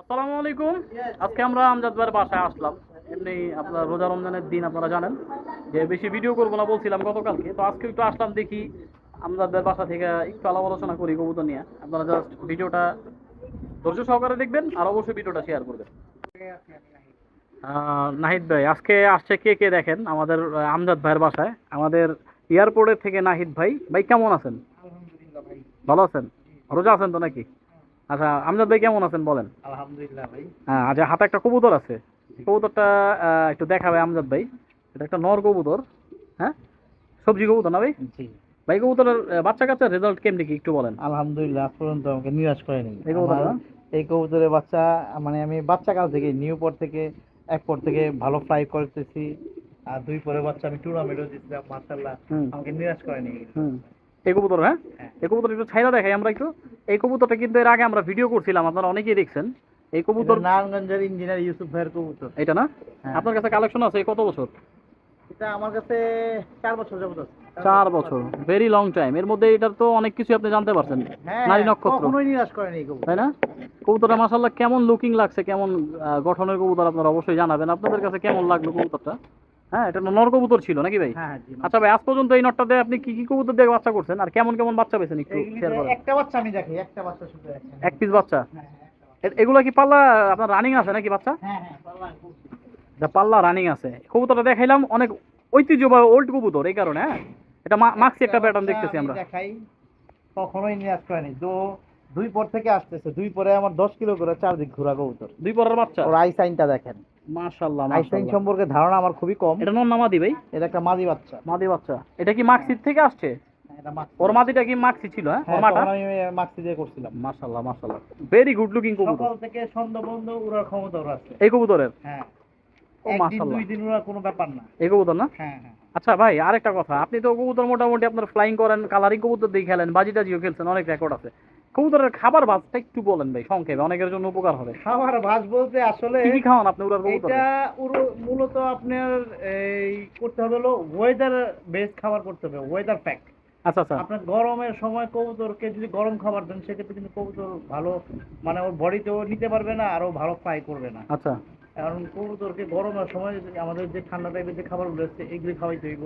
আসসালামু আলাইকুম। আজকে আমরা আমজাদ ভাইয়ের বাসায় আসলাম। এমনি আপনার রোজা রমজানের দিন আপনারা জানেন। যে বেশি ভিডিও করব না বলছিলাম গতকালকে। তো আজকে একটু আসলাম দেখি আমজাদ ভাইয়ের বাসা থেকে একটু আলাপ আলোচনা করি কবুতর নিয়ে। আপনারা জাস্ট ভিডিওটা ধৈর্য সহকারে দেখবেন আর অবশ্যই ভিডিওটা শেয়ার করবেন। নাহিদ ভাই, আজকে আসছে কে কে দেখেন আমাদের আমজাদ ভাইয়ের বাসায়? আমাদের এয়ারপোর্টের থেকে নাহিদ ভাই। ভাই, কেমন আছেন? ভালো আছেন? রোজা আছেন তো নাকি? আচ্ছা আমজাদ ভাই কেমন আছেন বলেন? আলহামদুলিল্লাহ ভাই। হ্যাঁ আজ হাতে একটা কবুতর আছে। কবুতরটা একটু দেখাবে আমজাদ ভাই। এটা একটা নর কবুতর হ্যাঁ? সবজি কবুতর না ভাই? জি। ভাই কবুতরের বাচ্চা কাচ্চার রেজাল্ট কেমনি কি একটু বলেন? আলহামদুলিল্লাহ আজ পর্যন্ত আমাকে নিরাশ করেনি। এই কবুতর এই কবুতরের বাচ্চা মানে আমি বাচ্চা কাল থেকে নিউ পর থেকে এক পর থেকে ভালো ফ্লাই করতেছি। আর দুই পরে বাচ্চা আমি টুর্নামেন্টও দিচ্ছিলাম মার্শাল্লাহ আমাকে নিরাশ করেনি। এই কবুতর হ্যাঁ? হ্যাঁ। এই কবুতর একটু ছাইরা দেখাই আমরা একটু। এই কবুতরটা কিন্তু এর আগে আমরা ভিডিও করছিলাম আপনারা অনেকেই দেখছেন। এই কবুতর নারায়ণগঞ্জের ইঞ্জিনিয়ার ইউসুফ ভাইয়ের কবুতর। এটা না? হ্যাঁ। আপনার কাছে কালেকশন আছে কত বছর? এটা আমার কাছে চার বছর যাবত আছে। চার বছর। ভেরি লং টাইম এর মধ্যে এটার তো অনেক কিছু আপনি জানতে পারছেন। হ্যাঁ নারী নক্ষত্র। কখনোই নিরাশ করেনি তাই না? কবুতরটা মাসাল্লাহ কেমন লুকিং লাগছে কেমন গঠনের কবুতর আপনারা অবশ্যই জানাবেন। আপনাদের কাছে কেমন লাগল কবুতরটা? হ্যাঁ এটা নর কবুতর ছিল নাকি ভাই? হ্যাঁ হ্যাঁ আচ্ছা ভাই আজ পর্যন্ত এই নটটা দিয়ে আপনি কি কি কবুতর দিয়ে বাচ্চা করছেন? আর কেমন কেমন বাচ্চা পেয়েছেন একটু শেয়ার করেন? একটা বাচ্চা আমি দেখি একটা বাচ্চা শুধু এক পিস বাচ্চা? হ্যাঁ এগুলো কি পাল্লা আপনার রানিং আছে নাকি বাচ্চা? হ্যাঁ হ্যাঁ পাল্লা রানিং আছে। কবুতরটা দেখাইলাম অনেক ঐতিহ্যবাহী ওল্ড কবুতর এই কারণে হ্যাঁ? এটা মাক্সি একটা প্যাটার্ন দেখতেছি আমরা। দেখাই কখনোই নিরাশ করেনি। তো দুই পর থেকে আসতেছে দুই পরে আমার দশ কিলো করে চারদিক ঘোরা কবুতর। দুই পরের বাচ্চা ওর আই সাইনটা দেখেন। আই সাইন সম্পর্কে ধারণা আমার খুবই কম। এটা নন নামাদি ভাই? এটা একটা মাদি বাচ্চা। মাদি বাচ্চা। এটা কি মাক্সির থেকে আসছে? ওর মাদিটা কি মাক্সি ছিল হ্যাঁ? ওর হ্যাঁ, মাটা? আমি মাক্সি দিয়ে করছিলাম। ভেরি গুড লুকিং কবুতর সকাল থেকে সন্ধ্যা বন্ধ উড়ার ক্ষমতা ওর আছে। এই কবুতরের? হ্যাঁ। ও দুই দিন উড়ার কোনো ব্যাপার না। এই কবুতর না? হ্যাঁ হ্যাঁ। আচ্ছা ভাই আরেকটা কথা। আপনি তো কবুতর মোটামুটি আপনার ফ্লাইং করেন কালারিং কবুতর দিয়ে খেলেন বাজি টাজিও খেলছেন অনেক রেকর্ড আছে। কবুতরের খাবার ভাজটা একটু বলেন ভাই সংক্ষেপে অনেকের জন্য উপকার হবে। খাবার ভাজ বলতে আসলে কি খাওয়ান আপনি উড়ার কবুতর? এটা মূলত আপনার এই করতে হবে হলো ওয়েদার বেস খাবার করতে হবে ওয়েদার প্যাক আচ্ছা আচ্ছা। আপনার গরমের সময় কবুতরকে যদি গরম খাবার দেন সেক্ষেত্রে কিন্তু কবুতর ভালো মানে ওর বডিতেও নিতে পারবে না আরও ভালো ফ্লাই করবে না। আচ্ছা। কারণ কবুতরকে গরমের সময় যদি আমাদের যে ঠান্ডা টাইপের যে খাবারগুলো আছে এগুলি খাওয়াইতে হইব।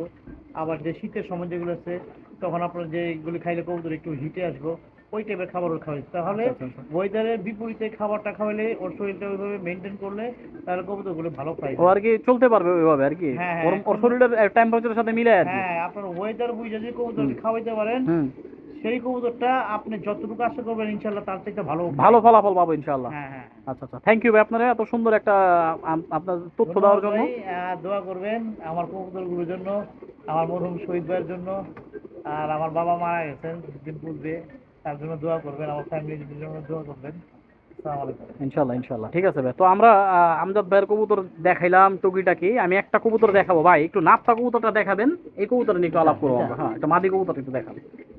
আবার যে শীতের সময় যেগুলো আছে তখন আপনার যে এগুলি খাইলে কবুতর একটু হিটে আসব। ওই টাইপের খাবার ওর খাওয়াইতে তাহলে আচ্ছা, আচ্ছা, আচ্ছা। ওয়েদারের বিপরীতে খাবারটা খাওয়াইলে ওর শরীরটা ওইভাবে মেনটেন করলে তাহলে কবুতরগুলো ভালো ফ্লাই ও আর কি চলতে পারবে ওইভাবে আর কি? হ্যাঁ, ওর হ্যাঁ। ওর শরীরের টেম্পারেচারের সাথে মিলে আর হ্যাঁ আপনার ওয়েদার বুঝে যদি কবুতরকে খাওয়াইতে পারেন সেই কবুতরটা আপনি যতটুকু আশা করবেন ইনশাল্লাহ তার থেকে ভালো ভালো ফলাফল পাবো ইনশাআল্লাহ। হ্যাঁ হ্যাঁ। আচ্ছা আচ্ছা। থ্যাংক ইউ ভাই আপনারা এত সুন্দর একটা আপনার তথ্য দেওয়ার জন্য। দোয়া করবেন আমার কবুতরগুলোর জন্য আমার মরহুম শহীদ ভাইয়ের জন্য আর আমার বাবা মারা গেছেন কিছুদিন পূর্বে তার জন্য দোয়া করবেন আমার ফ্যামিলির জন্য দোয়া করবেন। ইনশাল্লাহ ইনশাল্লাহ ঠিক আছে ভাই তো আমরা আমজাদ ভাইয়ের কবুতর দেখাইলাম টুকিটাকি। আমি একটা কবুতর দেখাবো ভাই একটু নাপ্তা কবুতরটা দেখাবেন। এই কবুতর নিয়ে একটু আলাপ করব আমরা। হ্যাঁ একটা মাদি কবুতর একটু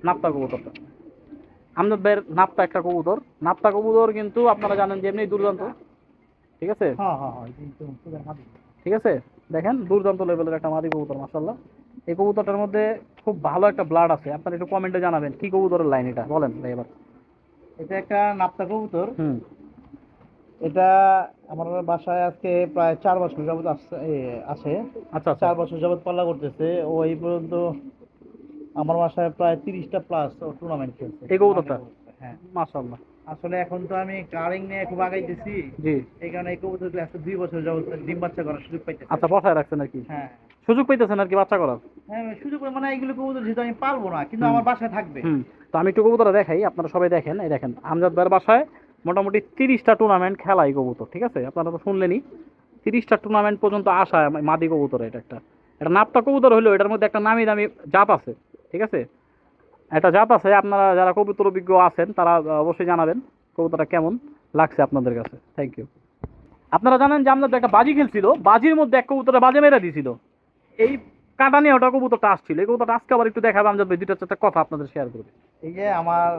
নাপ্তা কবুতরটা। আমজাদ ভাইয়ের নাপ্তা একটা কবুতর। নাপ্তা কবুতর কিন্তু আপনারা জানেন যে এমনি দুর্দান্ত। ঠিক আছে? হ্যাঁ হ্যাঁ হ্যাঁ। ঠিক আছে? দেখেন দুর্দান্ত লেভেলের একটা মাদি কবুতর মাসাল্লাহ এই কবুতরটার মধ্যে খুব ভালো একটা ব্লাড আছে। আপনারা একটু কমেন্টে জানাবেন কি কবুতরের লাইন এটা? বলেন ভাই এবার। এটা একটা নাপ্তা কবুতর। হুম। এটা আমার বাসায় আজকে প্রায় চার বছর যাবত আছে। আচ্ছা আচ্ছা। চার বছর যাবত পাল্লা করতেছে। ও এই পর্যন্ত আমার বাসায় প্রায় তিরিশটা প্লাস টুর্নামেন্ট খেলছে। এই কবুতরটা? হ্যাঁ। মাসাল্লাহ আসলে এখন তো আমি কারিং নিয়ে খুব আগাইতেছি। জি। এই কারণে এই কবুতরগুলো আজকে দুই বছর যাবত ডিম বাচ্চা করার সুযোগ পাইতেছে। আচ্ছা বসায় রাখছেন আর কি? হ্যাঁ। সুযোগ পাইতেছেন আর কি বাচ্চা করার? হ্যাঁ সুযোগ মানে এইগুলো কবুতর যেহেতু আমি পারব না কিন্তু আমার বাসায় থাকবে। তো আমি একটু কবুতরটা দেখাই আপনারা সবাই দেখেন এই দেখেন আমজাদ ভাইয়ের বাসায় মোটামুটি তিরিশটা টুর্নামেন্ট খেলা এই কবুতর ঠিক আছে? আপনারা তো শুনলেনই তিরিশটা টুর্নামেন্ট পর্যন্ত আসা মাদি কবুতর এটা একটা। এটা নাপটা কবুতর হলো এটার মধ্যে একটা নামি দামি জাত আছে ঠিক আছে? একটা জাত আছে, আপনারা যারা কবুতর অভিজ্ঞ আছেন, তারা অবশ্যই জানাবেন কবুতরটা কেমন লাগছে আপনাদের কাছে। থ্যাংক ইউ আপনারা জানেন যে আমাদের একটা বাজি খেলছিল, বাজির মধ্যে এক কবুতরে বাজে মেরে দিয়েছিল এই কাটা নিয়ে ওটা কবুতরটা আসছিল। এই কবুতরটা আজকে আবার একটু দেখাবে, আমি দুইটা চারটা কথা আপনাদের শেয়ার করবে। এই যে আমার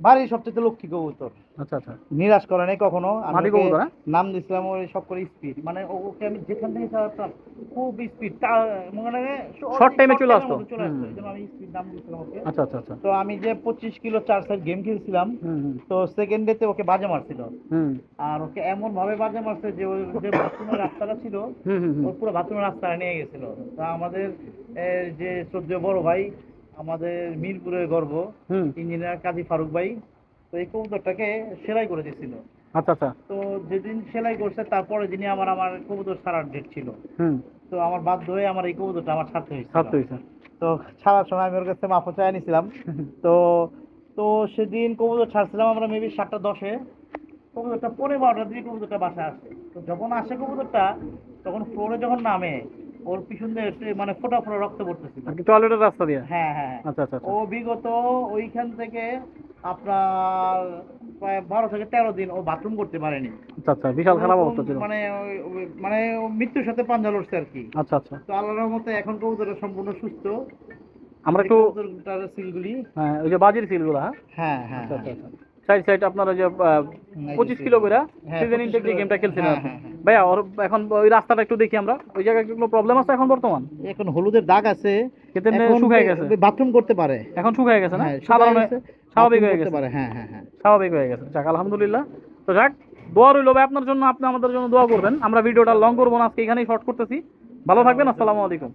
বাড়ির সবচেয়ে লক্ষ্মী কবুতর। আচ্ছা আচ্ছা। নিরাশ করে নাই কখনো। আমি হ্যাঁ? নাম দিছিলাম ওই সব করে স্পিড মানে ওকে আমি যেখান থেকে ছাড়তাম খুব স্পিড মানে time এ চলে আসতো? চলে আসতো এই জন্য আমি স্পিড নাম দিয়েছিলাম ওকে। আচ্ছা আচ্ছা আচ্ছা। তো আমি যে পঁচিশ কিলো চার সাইড গেম খেলছিলাম তো সেকেন্ড ডেতে ওকে বাজে মারছিল। আর ওকে এমন ভাবে বাজে মারছে যে ওই যে বাথরুমের রাস্তাটা ছিল ওর পুরো বাথরুমের রাস্তাটা নিয়ে গেছিল। তা আমাদের যে শ্রদ্ধেয় বড় ভাই আমাদের মিরপুরের গর্ব ইঞ্জিনিয়ার কাজী ফারুক ভাই। তো এই কবুতরটাকে সেলাই করে দিয়েছিল। আচ্ছা আচ্ছা। তো যেদিন সেলাই করছে তারপরে দিনই আমার আমার কবুতর ছাড়ার ডেট ছিল। তো আমার বাধ্য হয়ে আমার এই কবুতরটা আমার ছাড়তে হয়েছিল। ছাড়তে হয়েছে। তো ছাড়ার সময় আমি ওর কাছে মাফও চাই নিছিলাম। তো তো সেদিন কবুতর ছাড়ছিলাম আমরা মেবি সাতটা দশে। কবুতরটা পরে বারোটার দিকে কবুতরটা বাসায় আসে। তো যখন আসে কবুতরটা তখন ফ্লোরে যখন নামে ওর পিছন দিয়ে মানে ফোটা ফোটা রক্ত পড়তেছিল টয়লেটের রাস্তা দিয়ে? হ্যাঁ হ্যাঁ। আচ্ছা আচ্ছা আচ্ছা। ও বিগত ওইখান থেকে আপনার প্রায় বারো থেকে তেরো দিন ও বাথরুম করতে পারেনি। আচ্ছা আচ্ছা বিশাল খারাপ অবস্থা ছিল। মানে মানে মৃত্যুর সাথে পাঞ্জা লড়ছে আর কি। আচ্ছা আচ্ছা। তো আল্লাহর মতে এখন কবুতরটা সম্পূর্ণ সুস্থ। আমরা একটু সিলগুলি হ্যাঁ ওই যে বাজির সিলগুলো হ্যাঁ? হ্যাঁ হ্যাঁ আচ্ছা আচ্ছা আচ্ছা। সাইড সাইড আপনার যে পঁচিশ কিলো করে হ্যাঁ, সিজন 25 ইনটেক যে। গেমটা খেলছিলেন হ্যাঁ, হ্যাঁ, হ্যাঁ। ভাইয়া ওর এখন ওই রাস্তাটা একটু দেখি আমরা। ওই জায়গায় কোনো প্রবলেম আছে এখন বর্তমান? এখন হলুদের দাগ আছে। শুকায় গেছে। বাথরুম করতে পারে। এখন শুকায় গেছে না? হ্যাঁ, সাধারণ স্বাভাবিক হয়ে গেছে। পারে হ্যাঁ হ্যাঁ হ্যাঁ। স্বাভাবিক হয়ে গেছে। যাক আলহামদুলিল্লাহ। তো যাক দোয়া রইল ভাই আপনার জন্য আপনি আমাদের জন্য দোয়া করবেন। আমরা ভিডিওটা লং করব না আজকে এখানেই শর্ট করতেছি। ভালো থাকবেন আসসালামু আলাইকুম।